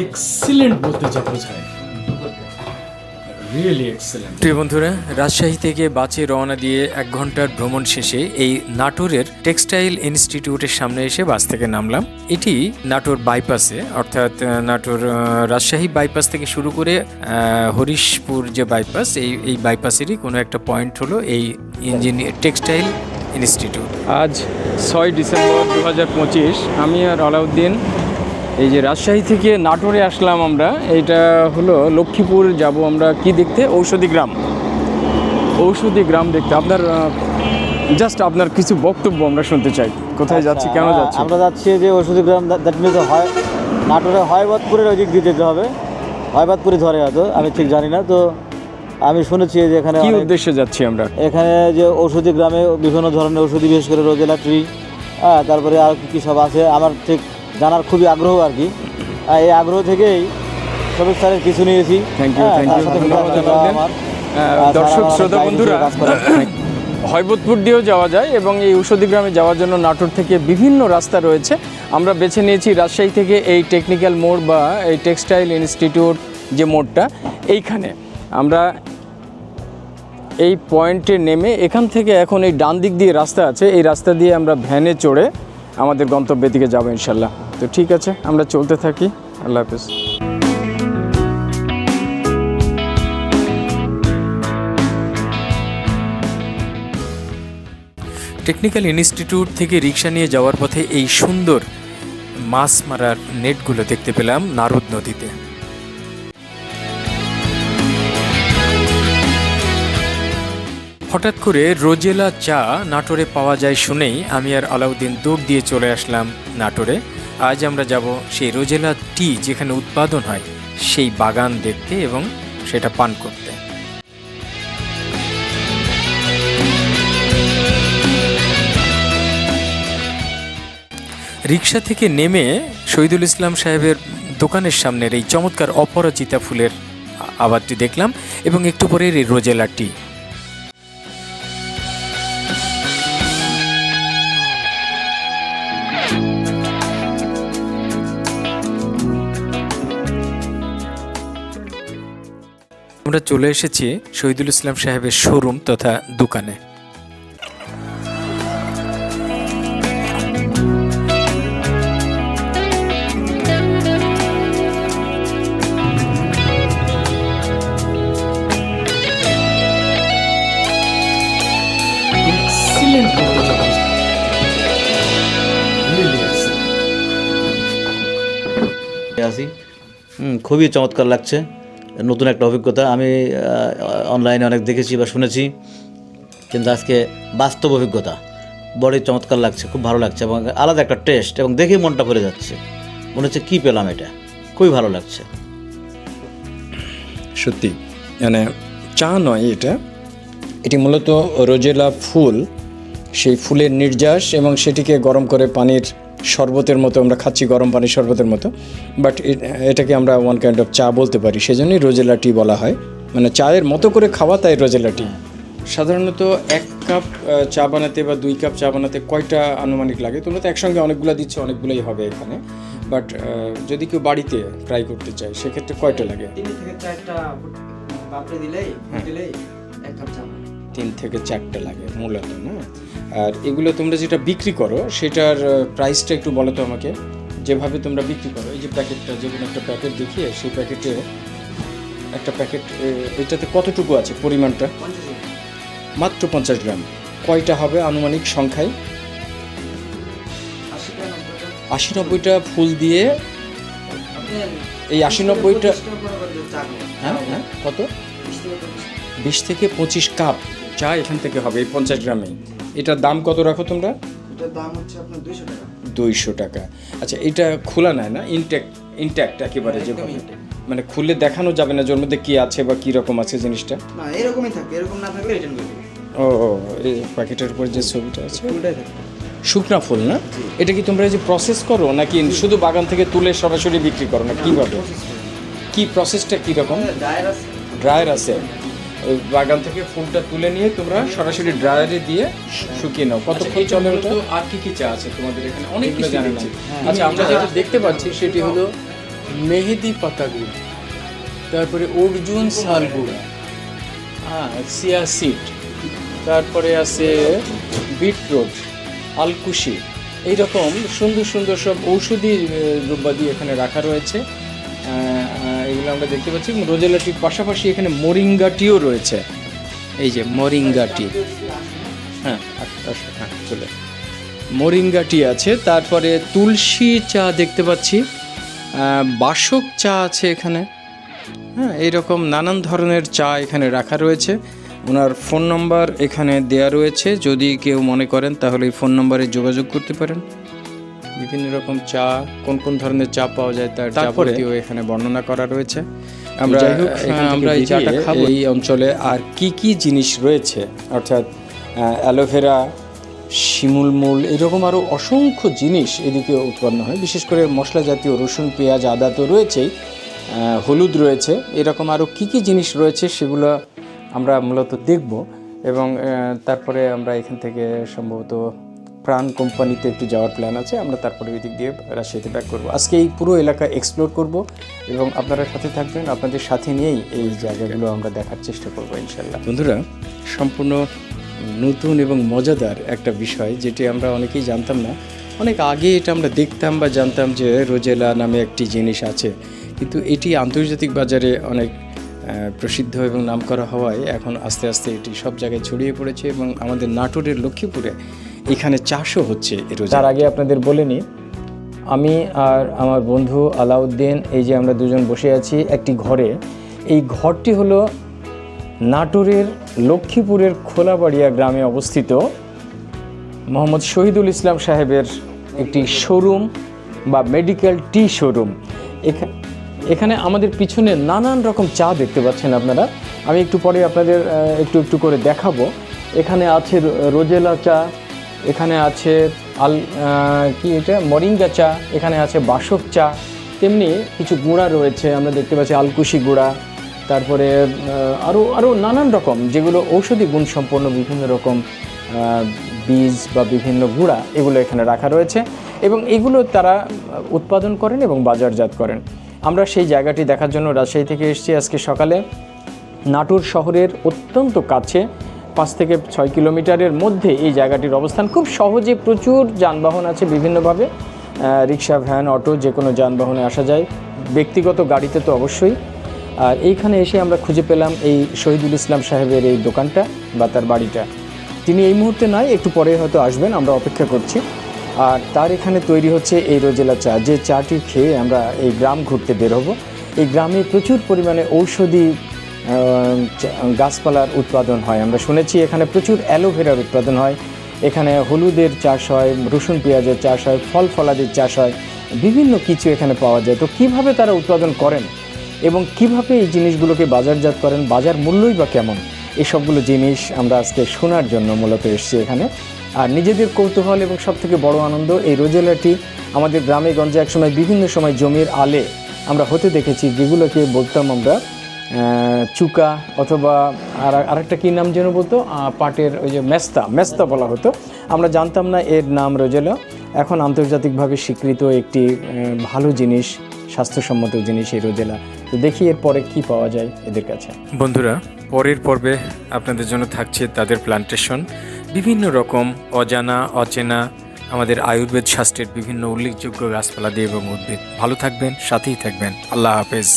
Excellent বলতে যা বোঝায়। রিয়েলি এক্সিলেন্ট প্রিয় বন্ধুরা রাজশাহী থেকে বাসে রওনা দিয়ে এক ঘণ্টার ভ্রমণ শেষে এই নাটোরের টেক্সটাইল ইনস্টিটিউটের সামনে এসে বাস থেকে নামলাম। এটি নাটোর বাইপাসে অর্থাৎ নাটোর রাজশাহী বাইপাস থেকে শুরু করে হরিশপুর যে বাইপাস এই এই বাইপাসেরই কোনো একটা পয়েন্ট হলো এই ইঞ্জিনিয়ার টেক্সটাইল ইনস্টিটিউট। আজ ছয় ডিসেম্বর দু হাজার পঁচিশ আমি আর আলাউদ্দিন এই যে রাজশাহী থেকে নাটোরে আসলাম আমরা এইটা হলো লক্ষ্মীপুর যাব আমরা কি দেখতে? ঔষধি গ্রাম। ঔষধি গ্রাম দেখতে। আপনার জাস্ট আপনার কিছু বক্তব্য আমরা শুনতে চাই। কোথায় যাচ্ছি কেন আচ্ছা, যাচ্ছি? আমরা যাচ্ছি যে ঔষধি গ্রাম দ্যাট মিনস হয় নাটোরে হয়বাদপুরের ওই দিক দিয়ে যেতে হবে। হয়বাদপুরে ধরে হয়তো আমি ঠিক জানি না তো আমি শুনেছি যে এখানে কি উদ্দেশ্যে যাচ্ছি আমরা? এখানে যে ঔষধি গ্রামে বিভিন্ন ধরনের ওষুধি বিশেষ করে রোজেলা ট্রি হ্যাঁ তারপরে আর কি কী সব আছে আমার ঠিক জানার খুবই আগ্রহ আর কি। এই আগ্রহ থেকেই সবুজ স্যারের কিছু নিয়েছি। আমার আহ, আর দর্শক শ্রোতা বন্ধুরা। হয়বতপুর দিয়েও যাওয়া যায় এবং এই ঔষধি গ্রামে যাওয়ার জন্য নাটোর থেকে বিভিন্ন রাস্তা রয়েছে। আমরা বেছে নিয়েছি রাজশাহী থেকে এই টেকনিক্যাল মোড় বা এই টেক্সটাইল ইনস্টিটিউট যে মোড়টা। এইখানে আমরা এই পয়েন্টে নেমে এখান থেকে এখন এই ডান দিক দিয়ে রাস্তা আছে। এই রাস্তা দিয়ে আমরা ভ্যানে চড়ে আমাদের গন্তব্যের দিকে যাব ইনশাল্লাহ। তো ঠিক আছে, আমরা চলতে থাকি। আল্লাহ হাফিজ। টেকনিক্যাল ইনস্টিটিউট থেকে রিক্সা নিয়ে যাওয়ার পথে এই সুন্দর মাছ মারার নেটগুলো দেখতে পেলাম নারদ নদীতে। হঠাৎ করে রোজেলা চা নাটোরে পাওয়া যায় শুনেই আমি আর আলাউদ্দিন দৌড় দিয়ে চলে আসলাম নাটোরে। আজ আমরা যাব সেই রোজেলা টি যেখানে উৎপাদন হয়, সেই বাগান দেখতে এবং সেটা পান করতে। রিক্সা থেকে নেমে শহীদুল ইসলাম সাহেবের দোকানের সামনের এই চমৎকার অপরাজিতা ফুলের আবাদটি দেখলাম এবং একটু পরে এই রোজেলা টি। আমরা চলে এসেছি শহীদুল ইসলাম সাহেবের শোরুম তথা দোকানে। খুবই চমৎকার লাগছে। নতুন একটা অভিজ্ঞতা। আমি অনলাইনে অনেক দেখেছি বা শুনেছি। কিন্তু আজকে বাস্তব অভিজ্ঞতা। বড়ই চমৎকার লাগছে, খুব ভালো লাগছে এবং আলাদা একটা টেস্ট এবং দেখেই মনটা ভরে যাচ্ছে। মনে হচ্ছে কী পেলাম এটা? খুবই ভালো লাগছে। সত্যি মানে চা নয় এটা। এটি মূলত রোজেলা ফুল। সেই ফুলের নির্যাস এবং সেটিকে গরম করে পানির শরবতের মতো আমরা খাচ্ছি গরম পানির শরবতের মতো। বাট এটাকে আমরা ওয়ান কাইন্ড অফ চা বলতে পারি সেজন্যই রোজেলা টি বলা হয়। মানে চায়ের মতো করে খাওয়া তাই রোজেলা টি। সাধারণত এক কাপ চা বানাতে বা দুই কাপ চা বানাতে কয়টা আনুমানিক লাগে? তোমরা তো একসঙ্গে অনেকগুলো দিচ্ছ অনেকগুলোই হবে এখানে। বাট যদি কেউ বাড়িতে ট্রাই করতে চায় সেক্ষেত্রে কয়টা লাগে? তিন থেকে চারটা বাপরে দিলেই দিলেই এক কাপ চা বানায়। তিন থেকে চারটে লাগে মূলত না? আর এগুলো তোমরা যেটা বিক্রি করো, সেটার প্রাইসটা একটু বলো তো আমাকে। যেভাবে তোমরা বিক্রি করো, এই যে প্যাকেটটা যে কোনো একটা প্যাকেট দেখিয়ে, সেই প্যাকেটে একটা প্যাকেট এটাতে কতটুকু আছে পরিমাণটা? মাত্র পঞ্চাশ গ্রাম। কয়টা হবে আনুমানিক সংখ্যায়? আশি নব্বইটা ফুল দিয়ে এই আশি নব্বইটা। হ্যাঁ হ্যাঁ কত। বিশ থেকে পঁচিশ কাপ। চা এখান থেকে হবে, এই পঞ্চাশ গ্রামেই এটার দাম কত রাখো তোমরা? এটার দাম হচ্ছে আপনার দুইশো টাকা। দুইশো টাকা। আচ্ছা এটা খোলা নেয় না? ইনট্যাক্ট ইনট্যাক্ট একেবারে যেভাবে। মানে খুলে দেখানো যাবে না ওর মধ্যে কি আছে বা কি রকম আছে জিনিসটা? না এরকমই থাকবে এরকম না থাকলে রিটার্ন করে ও ও এই প্যাকেটের উপর যে ছবিটা আছে? শুকনা ফুল না? এটা কি তোমরা যে প্রসেস করো নাকি শুধু বাগান থেকে তুলে সরাসরি বিক্রি করো না? কীভাবে? কী প্রসেসটা কীরকম? আছে। ড্রায়ার আছে। ওই বাগান থেকে ফুলটা তুলে নিয়ে তোমরা সরাসরি ড্রায়ারে দিয়ে শুকিয়ে নাও। কতক্ষণ চলে ওটা? আর কি কি চা আছে তোমাদের এখানে? অনেক কিছু জানি না আচ্ছা আমরা যেটা দেখতে পাচ্ছি সেটি হলো মেহেদি পাতা গুড় তারপরে অর্জুন শাল গুঁড়া হ্যাঁ সিয়া সিড তারপরে আছে বিটরুট আলকুশি এইরকম সুন্দর সুন্দর সব ঔষধি দ্রব্যাদি এখানে রাখা রয়েছে। আমরা দেখতে পাচ্ছি রোজেলাটির পাশাপাশি এখানে মরিঙ্গা টিও রয়েছে। এই যে মরিঙ্গা টি হ্যাঁ হ্যাঁ চলে। মরিঙ্গা টি আছে, তারপরে তুলসী চা দেখতে পাচ্ছি। বাসক চা আছে এখানে। হ্যাঁ এইরকম নানান ধরনের চা এখানে রাখা রয়েছে। ওনার ফোন নম্বর এখানে দেয়া রয়েছে। যদি কেউ মনে করেন, তাহলে এই ফোন নম্বরে যোগাযোগ করতে পারেন। বিভিন্ন রকম চা কোন কোন ধরনের চা পাওয়া যায় তার যাবতীয় এখানে বর্ণনা করা রয়েছে। আমরা আমরা এই চাটা খাব। এই অঞ্চলে আর কি কি জিনিস রয়েছে? অর্থাৎ অ্যালোভেরা শিমুল মূল এরকম আরও অসংখ্য জিনিস এদিকে উৎপন্ন হয়। বিশেষ করে মশলা জাতীয় রসুন পেঁয়াজ আদা তো রয়েছেই হলুদ রয়েছে। এরকম আরও কি কি জিনিস রয়েছে সেগুলো আমরা মূলত দেখব এবং তারপরে আমরা এখান থেকে সম্ভবত প্রাণ কোম্পানিতে একটু যাওয়ার প্ল্যান আছে, আমরা তারপরে ওই দিক দিয়ে রাজশাহীতে ব্যাক করব। আজকে এই পুরো এলাকা এক্সপ্লোর করব এবং আপনারা সাথে থাকবেন, আপনাদের সাথে নিয়েই এই জায়গাগুলো আমরা দেখার চেষ্টা করব ইনশাল্লাহ বন্ধুরা, সম্পূর্ণ নতুন এবং মজাদার একটা বিষয় যেটি আমরা অনেকেই জানতাম না। অনেক আগে এটা আমরা দেখতাম বা জানতাম যে রোজেলা নামে একটি জিনিস আছে। কিন্তু এটি আন্তর্জাতিক বাজারে অনেক প্রসিদ্ধ এবং নামকরা হওয়ায় এখন আস্তে আস্তে এটি সব জায়গায় ছড়িয়ে পড়েছে এবং আমাদের নাটোরের লক্ষ্মীপুরে এখানে চাষও হচ্ছে তার আগে আপনাদের বলে নিই, আমি আর আমার বন্ধু আলাউদ্দিন, এই যে আমরা দুজন বসে আছি একটি ঘরে, এই ঘরটি হলো নাটোরের লক্ষ্মীপুরের খোলাবাড়িয়া গ্রামে অবস্থিত মোহাম্মদ শহীদুল ইসলাম সাহেবের একটি শোরুম বা মেডিকেল টি শোরুম এখা- এখানে আমাদের পিছনে নানান রকম চা দেখতে পাচ্ছেন আপনারা। আমি একটু পরে আপনাদের একটু একটু করে দেখাবো। এখানে আছে রোজেলা চা এখানে আছে আল কি এটা? মরিঙ্গা চা, এখানে আছে বাসক চা, তেমনি কিছু গুঁড়া রয়েছে, আমরা দেখতে পাচ্ছি আলকুশি গুঁড়া, তারপরে আরও আরও নানান রকম, যেগুলো ঔষধি গুণসম্পন্ন বিভিন্ন রকম বীজ বা বিভিন্ন গুঁড়া, এগুলো এখানে রাখা রয়েছে, এবং এগুলো তারা উৎপাদন করেন এবং বাজারজাত করেন। আমরা সেই জায়গাটি দেখার জন্য রাজশাহী থেকে এসেছি আজকে সকালে। নাটোর শহরের অত্যন্ত কাছে পাঁচ থেকে ছয় কিলোমিটারের মধ্যে এই জায়গাটির অবস্থান। খুব সহজে প্রচুর যানবাহন আছে বিভিন্নভাবে। রিক্সা, ভ্যান, অটো যে কোনো যানবাহনে আসা যায়। ব্যক্তিগত গাড়িতে তো অবশ্যই। আর এইখানে এসে আমরা খুঁজে পেলাম এই শহীদুল ইসলাম সাহেবের এই দোকানটা বা তার বাড়িটা। তিনি এই মুহূর্তে নয়, একটু পরে হয়তো আসবেন, আমরা অপেক্ষা করছি। আর তার এখানে তৈরি হচ্ছে এই রোজেলা চা। যে চাটি খেয়ে আমরা এই গ্রাম ঘুরতে বের হব। এই গ্রামে প্রচুর পরিমাণে ঔষধি গাছপালার উৎপাদন হয়। আমরা শুনেছি এখানে প্রচুর অ্যালোভেরার উৎপাদন হয়। এখানে হলুদের চাষ হয়, রসুন পেঁয়াজের চাষ হয়, ফল ফলাদির চাষ হয়। বিভিন্ন কিছু এখানে পাওয়া যায়। তো কীভাবে তারা উৎপাদন করেন এবং কীভাবে এই জিনিসগুলোকে বাজারজাত করেন? বাজার মূল্যই বা কেমন? এসবগুলো জিনিস আমরা আজকে শোনার জন্য মূলত এসেছি এখানে। আর নিজেদের কৌতূহল এবং সবথেকে বড় আনন্দ, এই রোজেলাটি আমাদের গ্রামে গঞ্জে একসময় বিভিন্ন সময় জমির আলে আমরা হতে দেখেছি যেগুলোকে বলতাম আমরা চুকা অথবা আর আরেকটা কী নাম যেন বলতো? পাটের ওই যে মেস্তা মেস্তা বলা হতো। আমরা জানতাম না এর নাম রোজেলা। এখন আন্তর্জাতিকভাবে স্বীকৃত একটি ভালো জিনিস, স্বাস্থ্যসম্মত জিনিস এই রোজেলা। তো দেখি এরপরে কি পাওয়া যায় এদের কাছে। বন্ধুরা, পরের পর্বে আপনাদের জন্য থাকছে তাদের প্লান্টেশন বিভিন্ন রকম অজানা, অচেনা, আমাদের আয়ুর্বেদ শাস্ত্রের বিভিন্ন উল্লেখযোগ্য গাছপালা দিয়ে এবং উদ্ভিদ। ভালো থাকবেন, সাথেই থাকবেন। আল্লাহ হাফেজ।